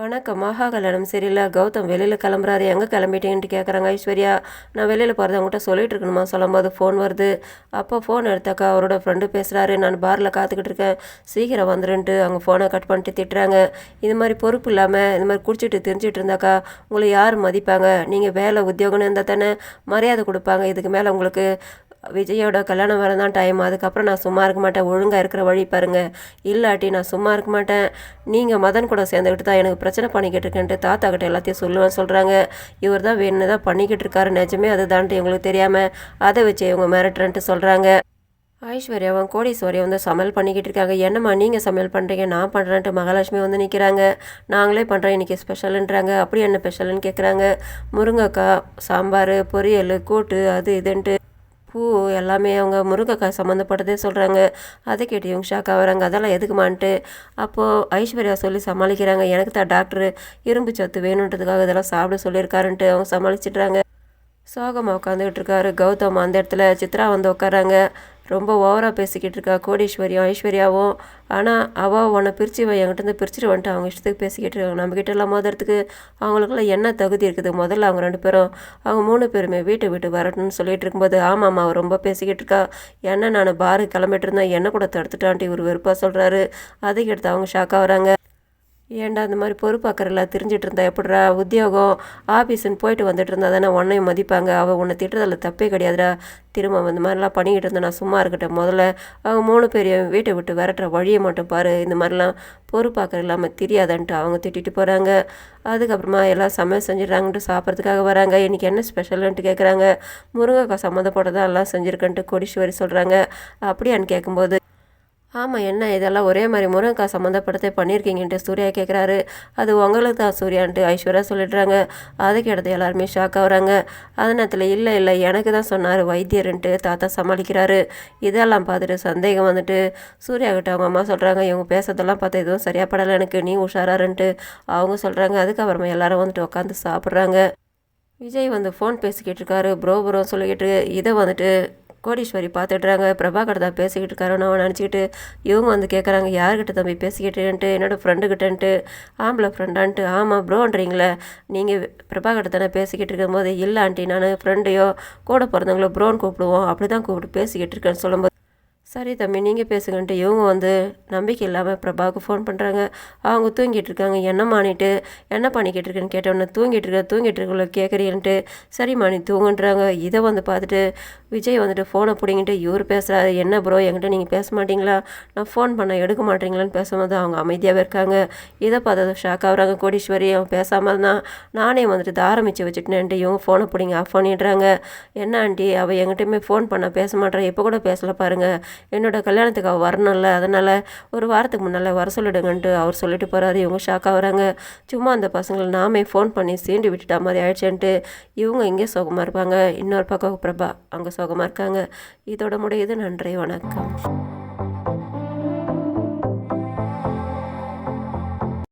வணக்கம். மகா சரியில்லை. கௌதம் வெளியில் கிளம்புறாரு. எங்கே கிளம்பிட்டேன்ட்டு கேட்குறாங்க ஐஸ்வர்யா நான் வெளியில் போகிறத அவங்ககிட்ட சொல்லிட்டு இருக்கணுமா? சொல்லும்போது ஃபோன் வருது. அப்போ ஃபோன் எடுத்தாக்கா அவரோட ஃப்ரெண்டு பேசுகிறாரு நான் பாரில் காத்துக்கிட்டு இருக்கேன். சீக்கிரம் வந்துருன்ட்டு அவங்க ஃபோனை கட் பண்ணிட்டு திட்டுறாங்க. இது மாதிரி பொறுப்பு இல்லாமல் இது மாதிரி குடிச்சிட்டு தெரிஞ்சிட்டு இருந்தாக்கா உங்களை யார் மதிப்பாங்க? நீங்கள் வேலை உத்தியோகம்னு இருந்தால் தானே மரியாதை கொடுப்பாங்க. இதுக்கு மேலே உங்களுக்கு விஜயோட கல்யாணம் வர தான் டைம் அதுக்கப்புறம் நான் சும்மா இருக்க மாட்டேன். ஒழுங்காக இருக்கிற வழி பாருங்கள் இல்லாட்டி நான் சும்மா இருக்க மாட்டேன். நீங்கள் மதன் கூட சேர்ந்துக்கிட்டு தான் எனக்கு பிரச்சனை பண்ணிக்கிட்டு இருக்கேன்ட்டு தாத்தா கிட்ட எல்லாத்தையும் சொல்லுவேன் சொல்கிறாங்க இவர் தான் வேணும் தான் பண்ணிக்கிட்டு இருக்காரு. நிஜமே அதுதான்ட்டு எங்களுக்கு தெரியாமல் அதை வச்சு இவங்க மிரட்டுறேன்ட்டு சொல்கிறாங்க ஐஸ்வர்யாவும் கோடீஸ்வரியும் வந்து சமையல் பண்ணிக்கிட்டு இருக்காங்க. என்னம்மா நீங்கள் சமையல் பண்ணுறீங்க நான் பண்ணுறேன்ட்டு மகாலட்சுமி வந்து நிற்கிறாங்க நாங்களே பண்ணுறோம் இன்றைக்கி ஸ்பெஷலுன்றாங்க. அப்படி என்ன ஸ்பெஷல்னு கேட்குறாங்க முருங்கைக்காய் சாம்பார் பொரியல் கூட்டு அது இதுன்ட்டு பூ எல்லாமே அவங்க முருங்கைக்காய் சம்மந்தப்பட்டதே சொல்கிறாங்க அதை கேட்டு இவங்க ஷாக் ஆகுறாங்க அதெல்லாம் எதுக்குமான்ட்டு? அப்போது ஐஸ்வர்யா சொல்லி சமாளிக்கிறாங்க. எனக்கு தான் டாக்டர் இரும்பு சத்து வேணுன்றதுக்காக இதெல்லாம் சாப்பிட சொல்லியிருக்காருன்ட்டு அவங்க சமாளிச்சிட்றாங்க. சோகமாக உட்காந்துக்கிட்டு இருக்காரு கௌதம் அந்த இடத்துல சித்ரா வந்து உட்காராங்க ரொம்ப ஓவராக பேசிக்கிட்டு இருக்கா கோடீஸ்வரியும் ஐஸ்வர்யாவும். ஆனால் அவள் உன்னை பிரித்து வை என்கிட்ட பிரிச்சுட்டு வந்துட்டு அவங்க இஷ்டத்துக்கு பேசிக்கிட்டு இருக்காங்க. நம்மக்கிட்ட எல்லாம் மோதுறதுக்கு அவங்களுக்குலாம் என்ன தகுதி இருக்குது? முதல்ல அவங்க ரெண்டு பேரும் அவங்க மூணு பேருமே வீட்டை விட்டு வரட்டும்னு சொல்லிட்டு இருக்கும்போது ஆமாம் அவள் ரொம்ப பேசிக்கிட்டு இருக்கா. என்ன நான் பாரு கிளம்பிட்டு இருந்தேன் என்ன கூட தடுத்துட்டான்ட்டு இவர் வெறுப்பாக சொல்கிறாரு அதை எடுத்து அவங்க ஷாக்காக வராங்க. ஏன்டா இந்த மாதிரி பொறுப்பாக்கறல? தெரிஞ்சிட்டு இருந்தா எப்படிடா உத்தியோகம் ஆஃபீஸுன்னு போயிட்டு வந்துட்டு இருந்தா தானே உன்னையும் மதிப்பாங்க. அவள் உன்னை திட்டுறதில் தப்பே கிடையாதுடா. திரும்ப இந்த மாதிரிலாம் பண்ணிக்கிட்டு இருந்தேன் நான் சும்மா இருக்கட்டும். முதல்ல அவங்க மூணு பேரையும் வீட்டை விட்டு விரட்டுற வழியை மட்டும் பாரு. இந்த மாதிரிலாம் பொறுப்பாக்கற இல்லாமல் தெரியாதான்ட்டு அவங்க திட்டிட்டு போகிறாங்க அதுக்கப்புறமா எல்லாம் சமையல் செஞ்சிடறாங்கன்ட்டு சாப்பிட்றதுக்காக வராங்க. இன்றைக்கி என்ன ஸ்பெஷல்ன்ட்டு கேட்குறாங்க முருங்கைக்காய் சம்மந்தப்பட்டதான் எல்லாம் செஞ்சுருக்கேன்ட்டு கோடீஸ்வரி சொல்கிறாங்க அப்படியான்னு கேட்கும்போது ஆமாம் என்ன இதெல்லாம் ஒரே மாதிரி முருங்கக்காய் சம்மந்தப்பட்டதே பண்ணியிருக்கீங்கன்ட்டு சூர்யா கேட்குறாரு அது உங்களுக்கு தான் சூர்யான்ட்டு ஐஸ்வர்யா சொல்லிடுறாங்க. அதுக்கு எடுத்து எல்லாருமே ஷாக் ஆகுறாங்க. அது நேரத்தில் இல்லை இல்லை எனக்கு தான் சொன்னார் வைத்தியர்ன்ட்டு தாத்தா சமாளிக்கிறாரு. இதெல்லாம் பார்த்துட்டு சந்தேகம் வந்துட்டு சூர்யா கிட்ட அவங்க அம்மா சொல்கிறாங்க இவங்க பேசுறதெல்லாம் பார்த்தா எதுவும் சரியாக படலை எனக்கு நீ உஷாராருன்ட்டு அவங்க சொல்கிறாங்க அதுக்கப்புறமா எல்லாரும் வந்துட்டு உட்காந்து சாப்பிட்றாங்க. விஜய் வந்து ஃபோன் பேசிக்கிட்டு இருக்காரு. ப்ரோ ப்ரோ சொல்லிக்கிட்டு இதை வந்துட்டு கோடீஸ்வரி பார்த்துட்றாங்க. பிரபாகர் தான் பேசிக்கிட்டு இருக்காருன்னு நினச்சிக்கிட்டு இவங்க வந்து கேட்குறாங்க யார்கிட்ட தம்பி பேசிக்கிட்டேன்ட்டு? என்னோடய ஃப்ரெண்டுக்கிட்டன்ட்டு ஆம்பளை ஃப்ரெண்டான்ட்டு ஆமாம் ப்ரோன்றீங்களே. நீங்கள் பிரபாகர் தானே பேசிக்கிட்டு இருக்கும்போது இல்லை ஆண்டி நான் ஃப்ரெண்டையோ கூட பிறந்தவங்களோ ப்ரோன்னு கூப்பிடுவோம். அப்படி தான் கூப்பிட்டு பேசிக்கிட்டு இருக்கேன்னு சொல்லும்போது சரி தம்பி நீங்கள் பேசுங்கன்ட்டு இவங்க வந்து நம்பிக்கை இல்லாமல் பிரபாவுக்கு ஃபோன் பண்ணுறாங்க அவங்க தூங்கிட்டு இருக்காங்க என்ன மானிட்டு என்ன பண்ணிக்கிட்டு இருக்கேன்னு கேட்டவொன்னே தூங்கிட்டு இருக்க தூங்கிட்டு இருக்கல கேட்குறீன்ட்டு சரி மாணி தூங்குன்றாங்க. இதை வந்து பார்த்துட்டு விஜய் வந்துட்டு ஃபோனை பிடிங்கிட்டு இவர் பேசுகிறாரு என்ன ப்ரோ என்கிட்ட நீங்கள் பேச மாட்டீங்களா? நான் ஃபோன் பண்ண எடுக்க மாட்டீங்களான்னு பேசும்போது அவங்க அமைதியாகவே இருக்காங்க. இதை பார்த்து ஷாக் ஆகுறாங்க கோடீஸ்வரி. அவன் பேசாமல் தான் நானே வந்துட்டு ஆரம்பித்து வச்சுட்டேன்ட்டு இவங்க ஃபோனை பிடிங்க ஆஃப் பண்ணிடுறாங்க. என்ன ஆண்டி? அவள் என்கிட்டயுமே ஃபோன் பண்ண பேச மாட்டேறா இப்போ கூட பேசலை பாருங்கள் என்னோட கல்யாணத்துக்கு அவள் வரணும்ல அதனால் ஒரு வாரத்துக்கு முன்னால் வர சொல்லிடுங்கன்ட்டு அவர் சொல்லிட்டு போகிறாரு இவங்க ஷாக் ஆகிறாங்க சும்மா அந்த பசங்களை நாமே ஃபோன் பண்ணி சீண்டி விட்டுட்டா மாதிரி ஆயிடுச்சேன்ட்டு இவங்க இங்கே சோகமாக இருப்பாங்க. இன்னொரு பக்கம் பிரபா அங்கே சோகமாக இருக்காங்க. இதோட முடியுது. நன்றி வணக்கம்.